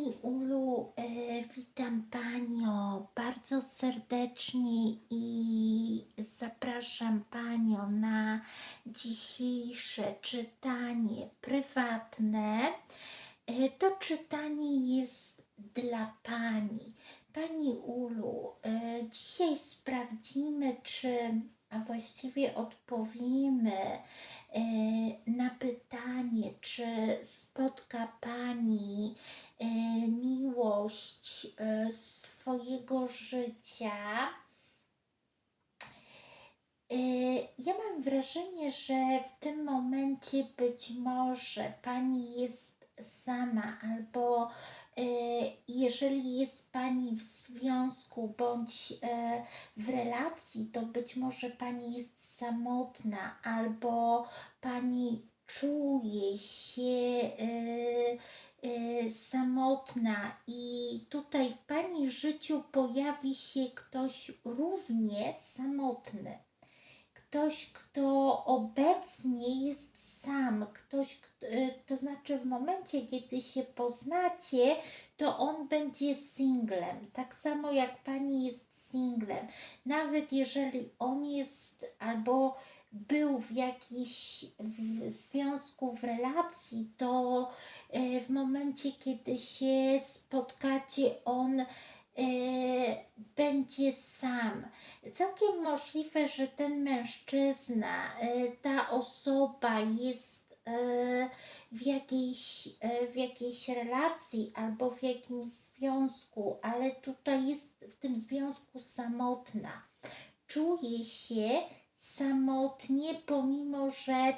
Pani Ulu, e, witam Panią bardzo serdecznie i zapraszam Panią na dzisiejsze czytanie prywatne. E, to czytanie jest dla Pani. Pani Ulu, e, dzisiaj sprawdzimy, czy, a właściwie odpowiemy e, na pytanie, czy spotka Pani e, miłość e, swojego życia. Ja mam wrażenie, że w tym momencie być może Pani jest sama, albo jeżeli jest Pani w związku bądź e, w relacji, to być może Pani jest samotna, albo Pani czuje się e, e, samotna, i tutaj w Pani życiu pojawi się ktoś równie samotny. Ktoś, kto obecnie jest sam, ktoś, kto, y, to znaczy w momencie, kiedy się poznacie, to on będzie singlem, tak samo jak pani jest singlem. Nawet jeżeli on jest albo był w jakimś związku, w relacji, to y, w momencie, kiedy się spotkacie, on będzie sam. Całkiem możliwe, że ten mężczyzna, e, ta osoba jest e, w jakiejś, e, w jakiejś relacji albo w jakimś związku, ale tutaj jest w tym związku samotna. Czuje się samotnie, pomimo że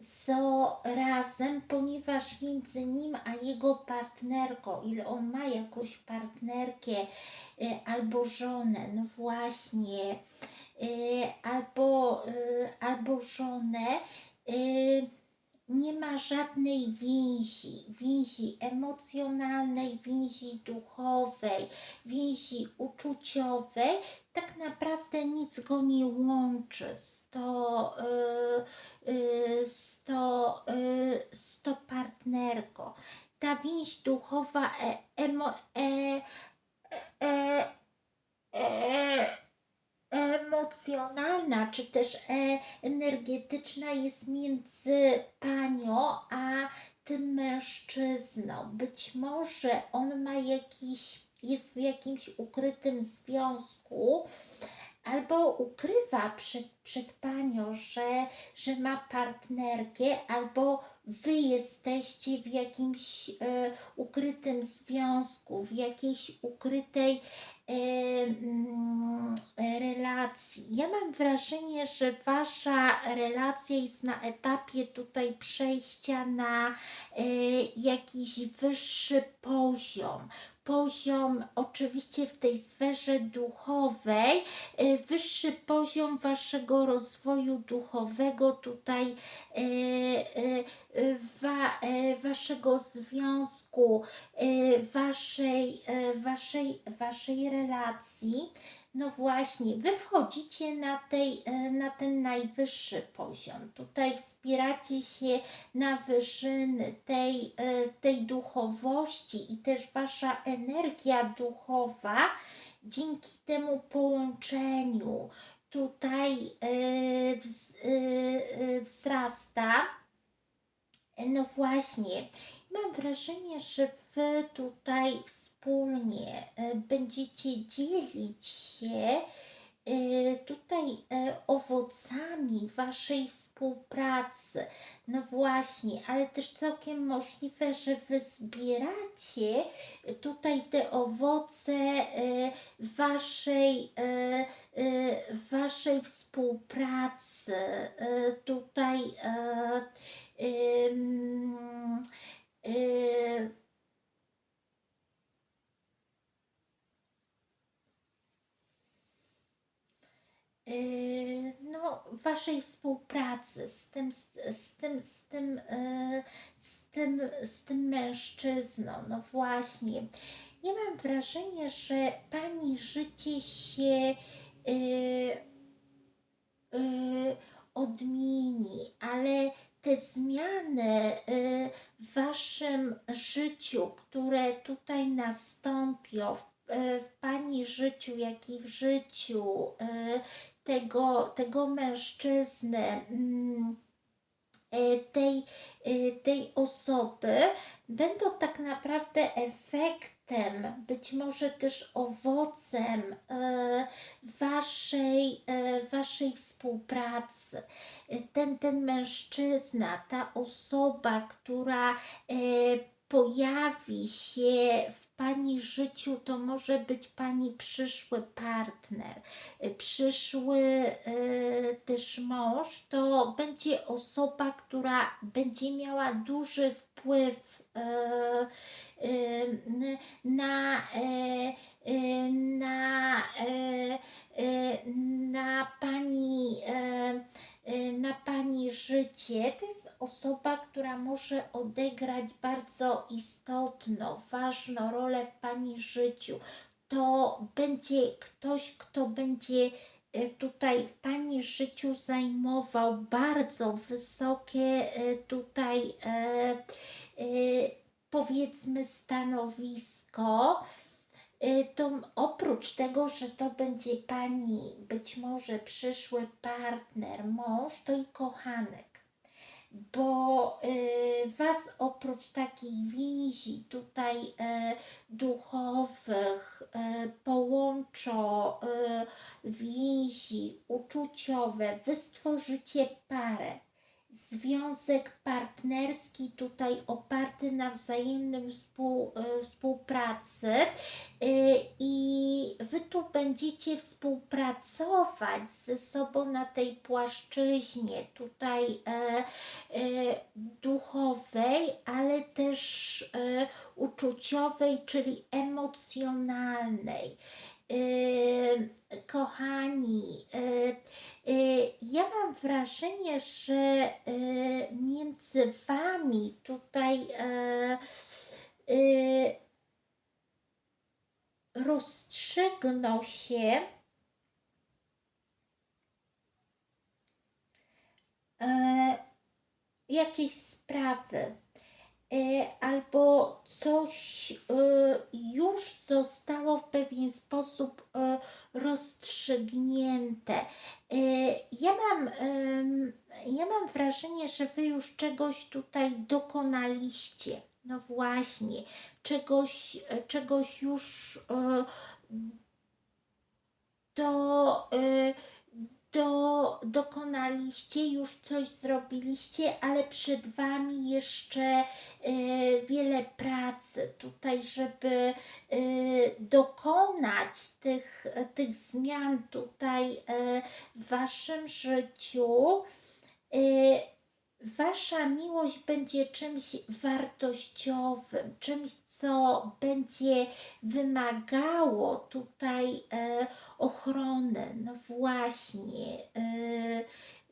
są razem, ponieważ między nim a jego partnerką, ile on ma jakąś partnerkę y, albo żonę, no właśnie, y, albo, y, albo żonę, nie ma żadnej więzi, więzi emocjonalnej, więzi duchowej, więzi uczuciowej, tak naprawdę nic go nie łączy z to, y, y, z to, y, z to partnerką. Ta więź duchowa, e, emo, e, e, e, emocjonalna, czy też energetyczna jest między panią a tym mężczyzną. Być może on ma jakiś, jest w jakimś ukrytym związku, albo ukrywa przed, przed panią, że, że ma partnerkę, albo wy jesteście w jakimś e, ukrytym związku, w jakiejś ukrytej e, mm, relacji. Ja mam wrażenie, że wasza relacja jest na etapie tutaj przejścia na e, jakiś wyższy poziom. Poziom oczywiście w tej sferze duchowej, e, wyższy poziom waszego rozwoju duchowego tutaj e, e, wa, waszego związku, waszej, waszej, waszej relacji. No właśnie, wy wchodzicie na, tej, e, na ten najwyższy poziom. Tutaj wspieracie się na wyżyny tej, e, tej duchowości i też wasza energia duchowa dzięki temu połączeniu tutaj e, wz, wzrasta. No właśnie, mam wrażenie, że wy tutaj wspólnie e, będziecie dzielić się e, tutaj e, owocami waszej współpracy. No właśnie, ale też całkiem możliwe, że wy zbieracie tutaj te owoce waszej, waszej współpracy. Tutaj e, Yy, no, waszej współpracy z tym, z, tym, z tym, yy, z tym, z tym mężczyzną. No właśnie. Ja mam wrażenie, że pani życie się yy, yy, odmieni, ale te zmiany w Waszym życiu, które tutaj nastąpią, w, Pani życiu, jak i w życiu tego, tego mężczyzny, mm, y, tej, y, tej osoby, będą tak naprawdę efektem, być może też owocem e, waszej, e, waszej współpracy. E, Ten, ten mężczyzna, ta osoba, która e, pojawi się w Pani życiu, to może być Pani przyszły partner, przyszły e, też mąż, to będzie osoba, która będzie miała duży wpływ e, n- na, na, na Pani na Pani życie. To jest osoba, która może odegrać bardzo istotną, ważną rolę w Pani życiu. To będzie ktoś, kto będzie e, tutaj w Pani życiu zajmował bardzo wysokie e, tutaj e, powiedzmy stanowisko. To oprócz tego, że to będzie Pani być może przyszły partner, mąż, to i kochanek bo y, Was oprócz takich więzi tutaj y, duchowych y, połączą y, więzi uczuciowe, Wy stworzycie parę. Związek partnerski tutaj oparty na wzajemnym współ, y, współpracy y, i Wy tu będziecie współpracować ze sobą na tej płaszczyźnie tutaj e, e, duchowej, ale też e, uczuciowej, czyli emocjonalnej. E, kochani, e, e, ja mam wrażenie, że między Wami tutaj rozstrzygną się jakieś sprawy, albo coś e, już zostało w pewien sposób e, rozstrzygnięte. E, ja mam, ja mam wrażenie, że Wy już czegoś tutaj dokonaliście. No właśnie, czegoś, e, czegoś już e, do, e, do, dokonaliście, już coś zrobiliście, ale przed Wami jeszcze e, wiele pracy tutaj, żeby e, dokonać tych, tych zmian tutaj e, w Waszym życiu. E, Wasza miłość będzie czymś wartościowym, czymś, co będzie wymagało tutaj e, ochrony. No właśnie, e,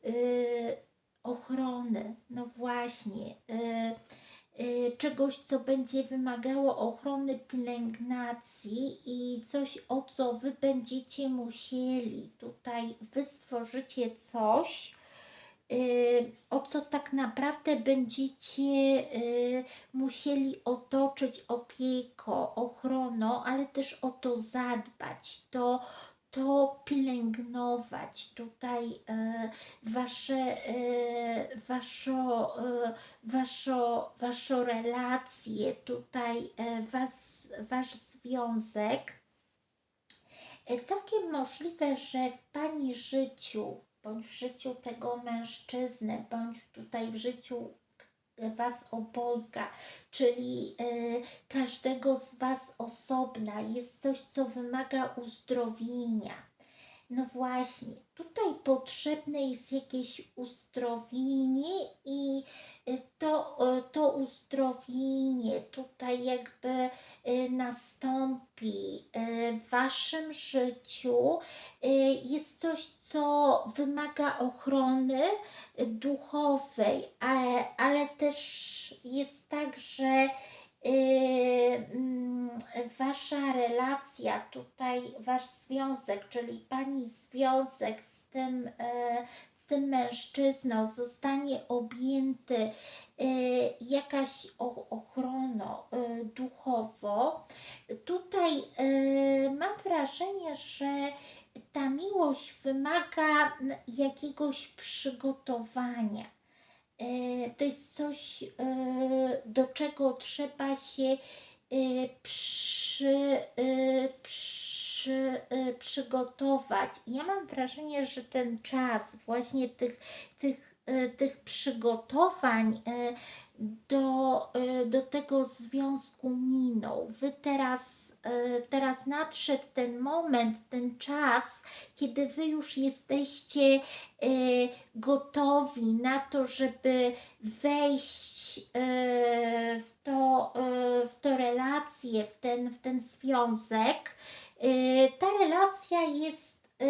e, ochrony, no właśnie. Czegoś, co będzie wymagało ochrony, pielęgnacji i coś, o co Wy będziecie musieli. Tutaj Wy stworzycie coś, o co tak naprawdę będziecie y, musieli otoczyć opieką, ochroną, ale też o to zadbać, to, to pielęgnować tutaj y, wasze, y, waszo, y, waszo, waszą relację, tutaj y, was, wasz związek. Całkiem możliwe, że w Pani życiu, bądź w życiu tego mężczyzny, bądź tutaj w życiu Was obojga, czyli e, każdego z Was osobna, jest coś, co wymaga uzdrowienia. No właśnie, tutaj potrzebne jest jakieś uzdrowienie i e, to, e, to uzdrowienie tutaj jakby e, nastąpi w Waszym życiu. Jest coś, co wymaga ochrony duchowej, ale, ale też jest tak, że Wasza relacja, tutaj Wasz związek, czyli Pani związek z tym, e, z tym mężczyzną zostanie objęty e, jakaś ochroną duchowo, tutaj mam wrażenie, że ta miłość wymaga n- jakiegoś przygotowania. E, To jest coś, e, do czego trzeba się e, przy, przy, przygotować. Ja mam wrażenie, że ten czas właśnie tych, tych, tych przygotowań do, do tego związku minął. Wy teraz, teraz nadszedł ten moment, ten czas, kiedy wy już jesteście e, gotowi na to, żeby wejść e, w to, e, w to relację, w ten, w ten związek. E, Ta relacja jest, e,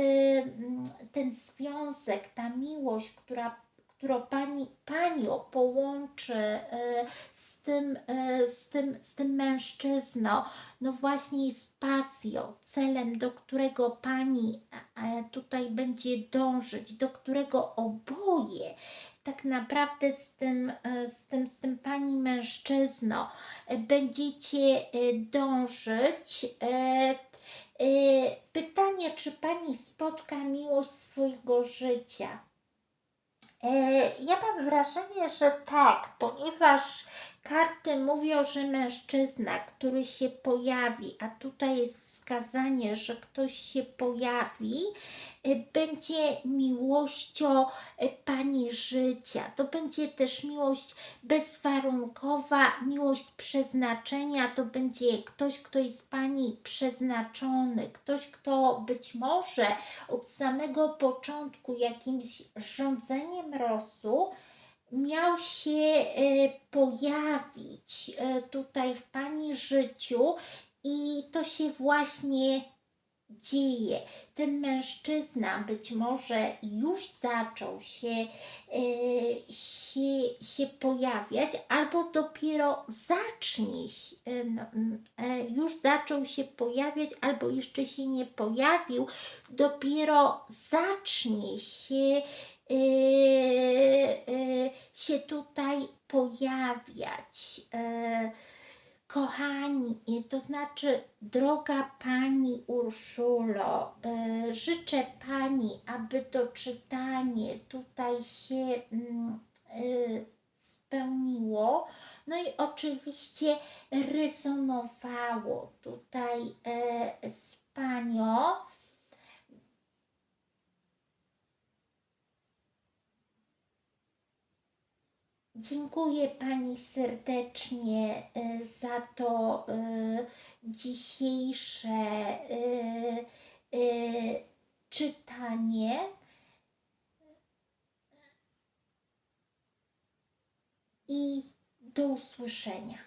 ten związek, ta miłość, która, którą pani, panią połączy e, z tym, e, z, tym, z tym mężczyzną, no właśnie jest pasją, celem, do którego pani e, tutaj będzie dążyć, do którego oboje tak naprawdę z tym, e, z tym, z tym pani mężczyzną e, będziecie dążyć. Pytanie, czy pani spotka miłość swojego życia? Ja mam wrażenie, że tak, ponieważ karty mówią, że mężczyzna, który się pojawi, a tutaj jest wskazanie, że ktoś się pojawi, e, będzie miłością e, pani życia. To będzie też miłość bezwarunkowa, miłość z przeznaczenia. To będzie ktoś, kto jest pani przeznaczony, ktoś, kto być może od samego początku jakimś rządzeniem rosu miał się e, pojawić e, tutaj w Pani życiu i to się właśnie dzieje. Ten mężczyzna być może już zaczął się, e, się, się pojawiać, albo dopiero zacznie, n- e, już zaczął się pojawiać, albo jeszcze się nie pojawił, dopiero zacznie się się tutaj pojawiać. E, Kochani, e, to znaczy, droga Pani Urszulo, e, życzę Pani, aby to czytanie tutaj się mm, e, spełniło. No i oczywiście rezonowało tutaj e, z Panią. Dziękuję Pani serdecznie e, za to e, dzisiejsze e, czytanie. I do usłyszenia.